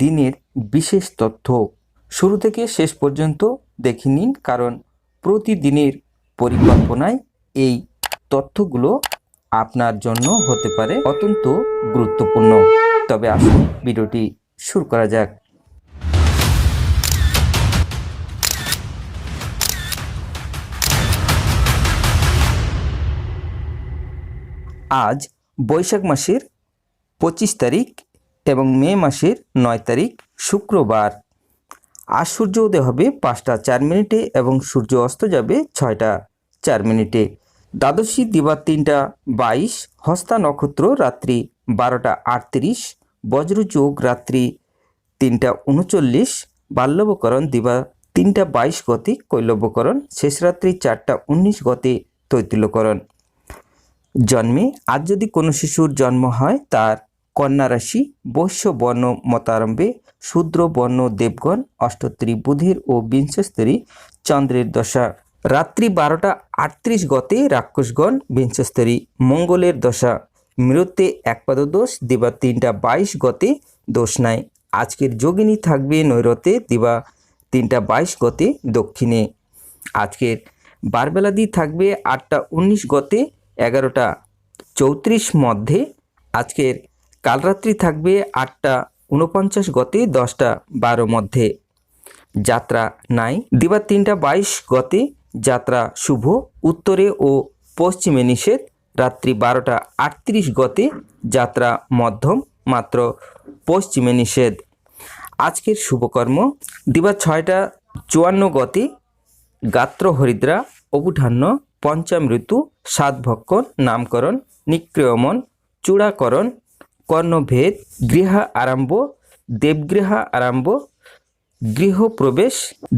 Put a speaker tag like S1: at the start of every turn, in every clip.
S1: দিনের বিশেষ তথ্য। শুরু থেকে শেষ পর্যন্ত দেখে নিন, কারণ প্রতিদিনের পরিকল্পনায় এই তথ্যগুলো আপনার জন্য হতে পারে অত্যন্ত গুরুত্বপূর্ণ। তবে আসুন, ভিডিওটি শুরু করা যাক। আজ বৈশাখ মাসের পঁচিশ তারিখ এবং মে মাসের নয় তারিখ শুক্রবার। আজ সূর্য উদয় হবে পাঁচটা চার মিনিটে এবং সূর্য অস্ত যাবে ছয়টা চার মিনিটে। দ্বাদশী দিবা তিনটা বাইশ, হস্তা নক্ষত্র রাত্রি বারোটা আটত্রিশ, বজ্রযোগ রাত্রি তিনটা উনচল্লিশ, বাল্যবকরণ দিবা তিনটা বাইশ গতি কৈলব্যকরণ, শেষ রাত্রি চারটা উনিশ গতি তৈতিল্যকরণ। জন্মে আজ যদি কোনো শিশুর জন্ম হয় তার কন্যা রাশি বৈশ্য বর্ণ মতারম্ভে শূদ্র বর্ণ দেবগণ, অষ্টত্রী বুধের ও বিংশস্তরী চন্দ্রের দশা। রাত্রি বারোটা আটত্রিশ গতে রাক্ষসগণ, বিংশস্তরী মঙ্গলের দশা। মৃত্যে একপাদ দোষ, দিবা তিনটা বাইশ গতে দোষ নাই। আজকের যোগিনী থাকবে নৈরতে, দিবা তিনটা বাইশ গতে দক্ষিণে। আজকের বারবেলাদি থাকবে আটটা উনিশ গতে এগারোটা চৌত্রিশ মধ্যে। আজকের কালরাত্রি থাকবে আটটা উনপঞ্চাশ গতে দশটা বারো মধ্যে। যাত্রা নাই, দিবার তিনটা বাইশ গতে যাত্রা শুভ, উত্তরে ও পশ্চিমে নিষেধ। রাত্রি বারোটা আটত্রিশ গতে যাত্রা মধ্যম, মাত্র পশ্চিমে নিষেধ। আজকের শুভকর্ম দিবা ছয়টা চুয়ান্ন গতে গাত্র হরিদ্রা অবুঠান্য পঞ্চামৃত্যু সাতভক্ষণ নামকরণ, নিক্রিয়মন, চূড়াকরণ কর্ণভেদ গৃহা আরম্ভ, দেবগৃহা আরম্ভ গৃহপ্রবেশ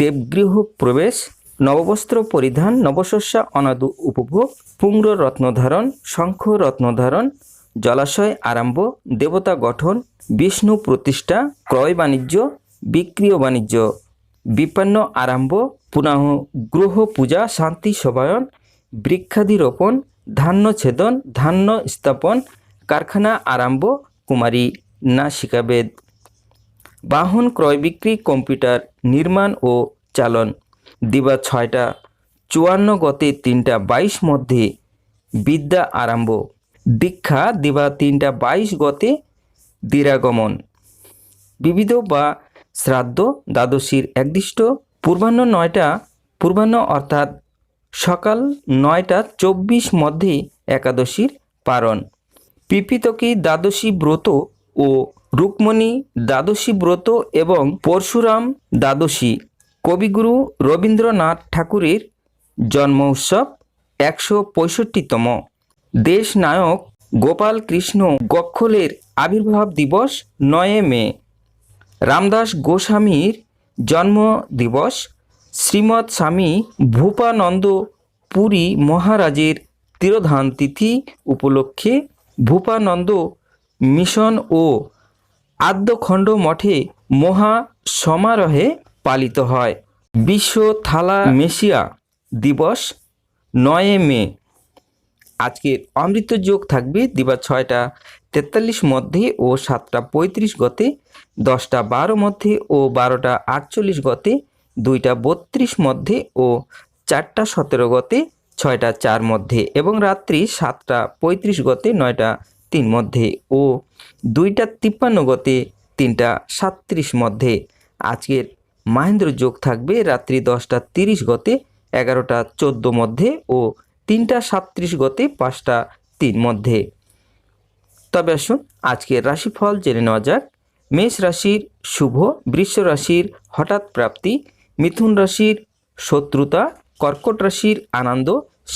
S1: দেবগৃহ প্রবেশ, নববস্ত্র পরিধান, নবশস্যা অনাদু উপভোগ পুঙ্গ্র রত্নধারণ শঙ্খ রত্নধারণ জলাশয় আরম্ভ, দেবতা গঠন, বিষ্ণু প্রতিষ্ঠা, ক্রয় বাণিজ্য, বিক্রিয় বাণিজ্য। বিপন্ন আরম্ভ পুনঃ গ্রহ পূজা, শান্তি সবায়ন বৃক্ষাদি রোপণ, ধান্য ছেদন, ধান্য স্থাপন কারখানা আরম্ভ, কুমারী না নাসিকাবেদ বাহন ক্রয় বিক্রি, কম্পিউটার নির্মাণ ও চালন। দিবা ছয়টা, চুয়ান্ন গতে তিনটা, বাইশ মধ্যে বিদ্যা আরম্ভ। দীক্ষা দিবা তিনটা, বাইশ গতে দিরাগমন বিবিধ বা শ্রাদ্ধ, দ্বাদশীর একদিষ্ট। পূর্বাহ্ন নয়টা, পূর্বাহ্ন অর্থাৎ সকাল নয়টা চব্বিশ মধ্যে একাদশীর পারণ। পিপিতকি দ্বাদশী ব্রত ও রুক্মণী দ্বাদশী ব্রত এবং পরশুরাম দ্বাদশী? কবিগুরু রবীন্দ্রনাথ ঠাকুরের জন্ম উৎসব একশো পঁয়ষট্টিতম। দেশ নায়ক গোপাল কৃষ্ণ গক্ষলের আবির্ভাব দিবস নয় মে। রামদাস গোস্বামীর জন্ম দিবস শ্রীমৎ স্বামী ভূপানন্দ পুরী মহারাজের তিরোধান তিথি উপলক্ষে ভূপানন্দ মিশন ও আদ্যখণ্ড মঠে মহা সমারোহে পালিত হয়। বিশ্ব থালা মেশিয়া দিবস, নয় মে। আজকের অমৃত যোগ থাকবে দিবা ছয়টা তেতাল্লিশ মধ্যে ও সাতটা পঁয়ত্রিশ গতে, দশটা বারো মধ্যে ও বারোটা আটচল্লিশ গতে, দুইটা বত্রিশ মধ্যে ও চারটা সতেরো গতে ছয়টা চার মধ্যে এবং রাত্রি সাতটা পঁয়ত্রিশ গতে নয়টা তিন মধ্যে ও দুইটা তিপ্পান্ন গতে তিনটা সাতত্রিশ মধ্যে। আজকের মাহেন্দ্র যোগ থাকবে রাত্রি দশটা তিরিশ গতে এগারোটা চোদ্দ মধ্যে ও তিনটা সাতত্রিশ গতে পাঁচটা তিন মধ্যে। তবে আসুন আজকের রাশিফল জেনে নেওয়া যাক। মেষ রাশির শুভ, বৃষ রাশির হঠাৎ প্রাপ্তি, মিথুন রাশির শত্রুতা কর্কট রাশির আনন্দ,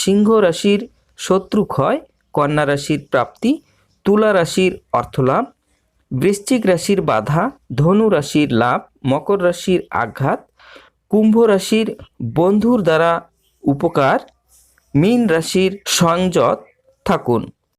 S1: সিংহ রাশির শত্রু ক্ষয়, কন্যা রাশির প্রাপ্তি, তুলা রাশির অর্থলাভ, বৃশ্চিক রাশির বাধা, ধনু রাশির লাভ, মকর রাশির আঘাত, কুম্ভ রাশির বন্ধুর দ্বারা উপকার, মীন রাশির সংযত থাকুন।